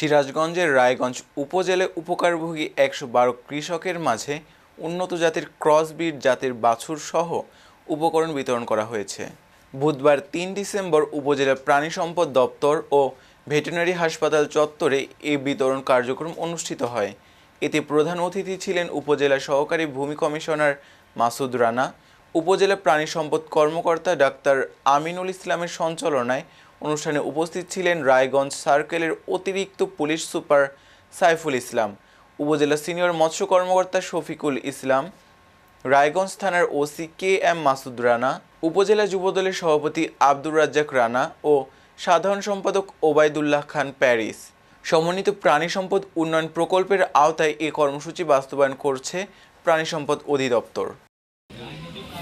সিরাজগঞ্জের রায়গঞ্জ উপজেলায় উপকারভোগী একশো বারো কৃষকের মাঝে উন্নত জাতের ক্রসবিট জাতের বাছুর সহ উপকরণ বিতরণ করা হয়েছে। বুধবার তিন ডিসেম্বর উপজেলা প্রাণী সম্পদ দপ্তর ও ভেটেরিনারি হাসপাতাল চত্বরে এই বিতরণ কার্যক্রম অনুষ্ঠিত হয়। এতে প্রধান অতিথি ছিলেন উপজেলা সহকারী ভূমি কমিশনার মাসুদ রানা, উপজেলা প্রাণী সম্পদ কর্মকর্তা ডাক্তার আমিনুল ইসলামের সঞ্চালনায় অনুষ্ঠানে উপস্থিত ছিলেন রায়গঞ্জ সার্কেলের অতিরিক্ত পুলিশ সুপার সাইফুল ইসলাম, উপজেলা সিনিয়র মৎস্য কর্মকর্তা শফিকুল ইসলাম, রায়গঞ্জ থানার OC K M Masud Rana, উপজেলা যুবদলের সভাপতি আব্দুর রাজ্জাক রানা ও সাধারণ সম্পাদক ওবায়দুল্লাহ খান প্যারিস। সমন্বিত প্রাণী সম্পদ উন্নয়ন প্রকল্পের আওতায় এ কর্মসূচি বাস্তবায়ন করছে প্রাণী সম্পদ অধিদপ্তর।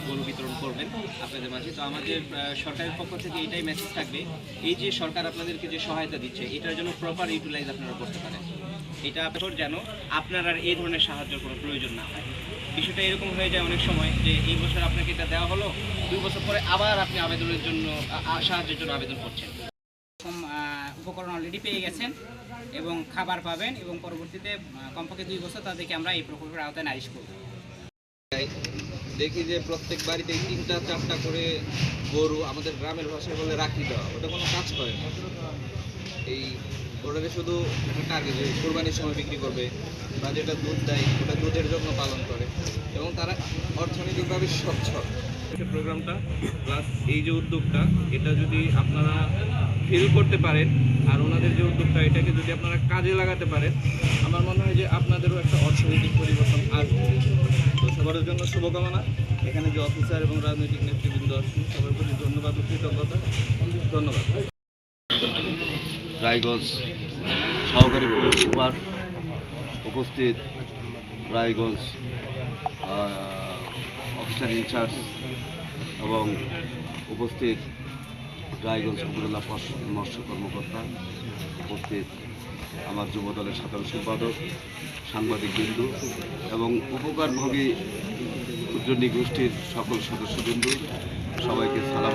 গরু বিতরণ করবেন আপনাদের মাঝে। তো আমাদের সরকারের পক্ষ থেকে এটাই মেসেজ থাকবে। এই যে সরকার আপনাদেরকে যে সহায়তা দিচ্ছে, এটার জন্য প্রপার ইউটিলাইজ আপনারা করতে পারেন। এটা আপনার যেন আপনার আর এই ধরনের সাহায্যের কোনো প্রয়োজন না হয়। বিষয়টা এরকম হয়ে যায় অনেক সময় যে এই বছর আপনাকে এটা দেওয়া হলো, দুই বছর পরে আবার আপনি আবেদনের জন্য সাহায্যের জন্য আবেদন করছেন। উপকরণ অলরেডি পেয়ে গেছেন এবং খাবার পাবেন এবং পরবর্তীতে কমপক্ষে দুই বছর তাদেরকে আমরা এই প্রকল্পের আওতায় নারিশ করব। দেখি যে প্রত্যেক বাড়িতে তিনটা, চারটা করে গরু আমাদের গ্রামের ভাষায় বলে রাখি দেওয়া। ওটা কোনো কাজ করে না। এই ওটাকে শুধু টার্গেট যে কোরবানির সময় বিক্রি করবে বা যেটা দুধ দেয়, ওটা দুধের জন্য পালন করে এবং তারা অর্থনৈতিকভাবে সচ্ছল। প্রোগ্রামটা প্লাস এই যে উদ্যোগটা, এটা যদি আপনারা ফিল করতে পারেন, আর ওনাদের যে উদ্যোগটা, এটাকে যদি আপনারা কাজে লাগাতে পারেন, আমার মনে হয় যে আপনাদেরও একটা অর্থনৈতিক পরিবর্তন আসবে। সবার জন্য শুভকামনা। এখানে যে অফিসার এবং রাজনৈতিক নেতৃবৃন্দ আছেন, সবার প্রতি ধন্যবাদ ও কৃতজ্ঞতা। ধন্যবাদ। রায়গঞ্জ সহকারী পুলিশ সুপার উপস্থিত, রায়গঞ্জ অফিসার ইনচার্জ এবং উপস্থিত রায়গঞ্জ উপজেলা মৎস্য কর্মকর্তা। উপস্থিত আমার যুব দলের সাধারণ সম্পাদক সাংবাদিকবৃন্দ এবং উপকারভোগী ক্ষুদ্রণী গোষ্ঠীর সকল সদস্যবৃন্দু, সবাইকে সালাম